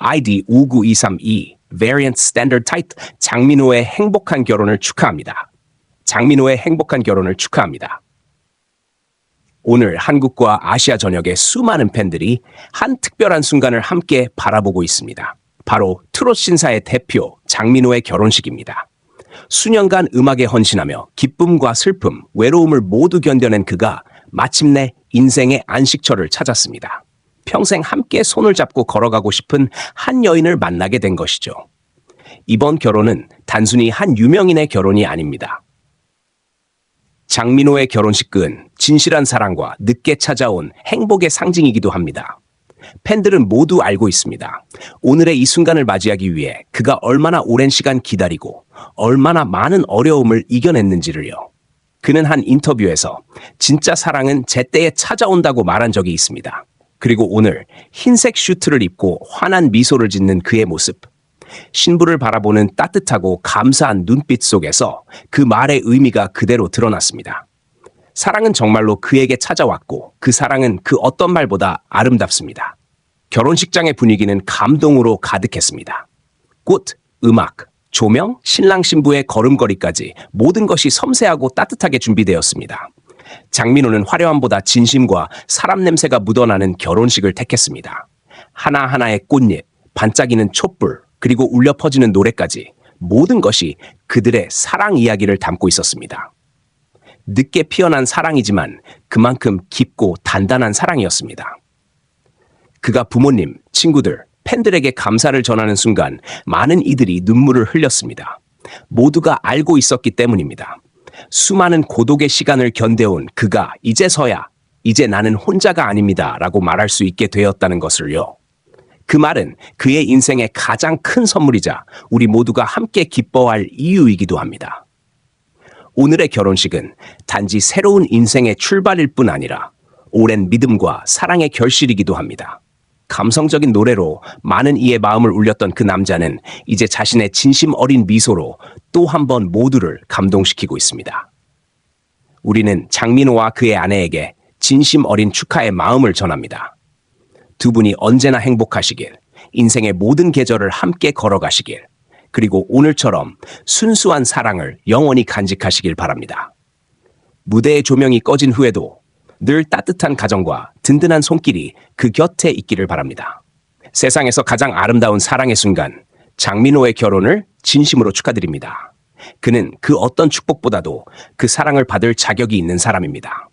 ID 59232 Variant Standard Type 장민호의 행복한 결혼을 축하합니다. 장민호의 행복한 결혼을 축하합니다. 오늘 한국과 아시아 전역의 수많은 팬들이 한 특별한 순간을 함께 바라보고 있습니다. 바로 트롯 신사의 대표 장민호의 결혼식입니다. 수년간 음악에 헌신하며 기쁨과 슬픔, 외로움을 모두 견뎌낸 그가 마침내 인생의 안식처를 찾았습니다. 평생 함께 손을 잡고 걸어가고 싶은 한 여인을 만나게 된 것이죠. 이번 결혼은 단순히 한 유명인의 결혼이 아닙니다. 장민호의 결혼식은 진실한 사랑과 늦게 찾아온 행복의 상징이기도 합니다. 팬들은 모두 알고 있습니다. 오늘의 이 순간을 맞이하기 위해 그가 얼마나 오랜 시간 기다리고 얼마나 많은 어려움을 이겨냈는지를요. 그는 한 인터뷰에서 진짜 사랑은 제때에 찾아온다고 말한 적이 있습니다. 그리고 오늘 흰색 슈트를 입고 환한 미소를 짓는 그의 모습. 신부를 바라보는 따뜻하고 감사한 눈빛 속에서 그 말의 의미가 그대로 드러났습니다. 사랑은 정말로 그에게 찾아왔고 그 사랑은 그 어떤 말보다 아름답습니다. 결혼식장의 분위기는 감동으로 가득했습니다. 꽃, 음악, 조명, 신랑 신부의 걸음걸이까지 모든 것이 섬세하고 따뜻하게 준비되었습니다. 장민호는 화려함보다 진심과 사람 냄새가 묻어나는 결혼식을 택했습니다. 하나하나의 꽃잎, 반짝이는 촛불, 그리고 울려 퍼지는 노래까지 모든 것이 그들의 사랑 이야기를 담고 있었습니다. 늦게 피어난 사랑이지만 그만큼 깊고 단단한 사랑이었습니다. 그가 부모님, 친구들, 팬들에게 감사를 전하는 순간 많은 이들이 눈물을 흘렸습니다. 모두가 알고 있었기 때문입니다. 수많은 고독의 시간을 견뎌온 그가 이제서야 이제 나는 혼자가 아닙니다. 라고 말할 수 있게 되었다는 것을요. 그 말은 그의 인생의 가장 큰 선물이자 우리 모두가 함께 기뻐할 이유이기도 합니다. 오늘의 결혼식은 단지 새로운 인생의 출발일 뿐 아니라 오랜 믿음과 사랑의 결실이기도 합니다. 감성적인 노래로 많은 이의 마음을 울렸던 그 남자는 이제 자신의 진심 어린 미소로 또 한 번 모두를 감동시키고 있습니다. 우리는 장민호와 그의 아내에게 진심 어린 축하의 마음을 전합니다. 두 분이 언제나 행복하시길, 인생의 모든 계절을 함께 걸어가시길, 그리고 오늘처럼 순수한 사랑을 영원히 간직하시길 바랍니다. 무대의 조명이 꺼진 후에도 늘 따뜻한 가정과 든든한 손길이 그 곁에 있기를 바랍니다. 세상에서 가장 아름다운 사랑의 순간, 장민호의 결혼을 진심으로 축하드립니다. 그는 그 어떤 축복보다도 그 사랑을 받을 자격이 있는 사람입니다.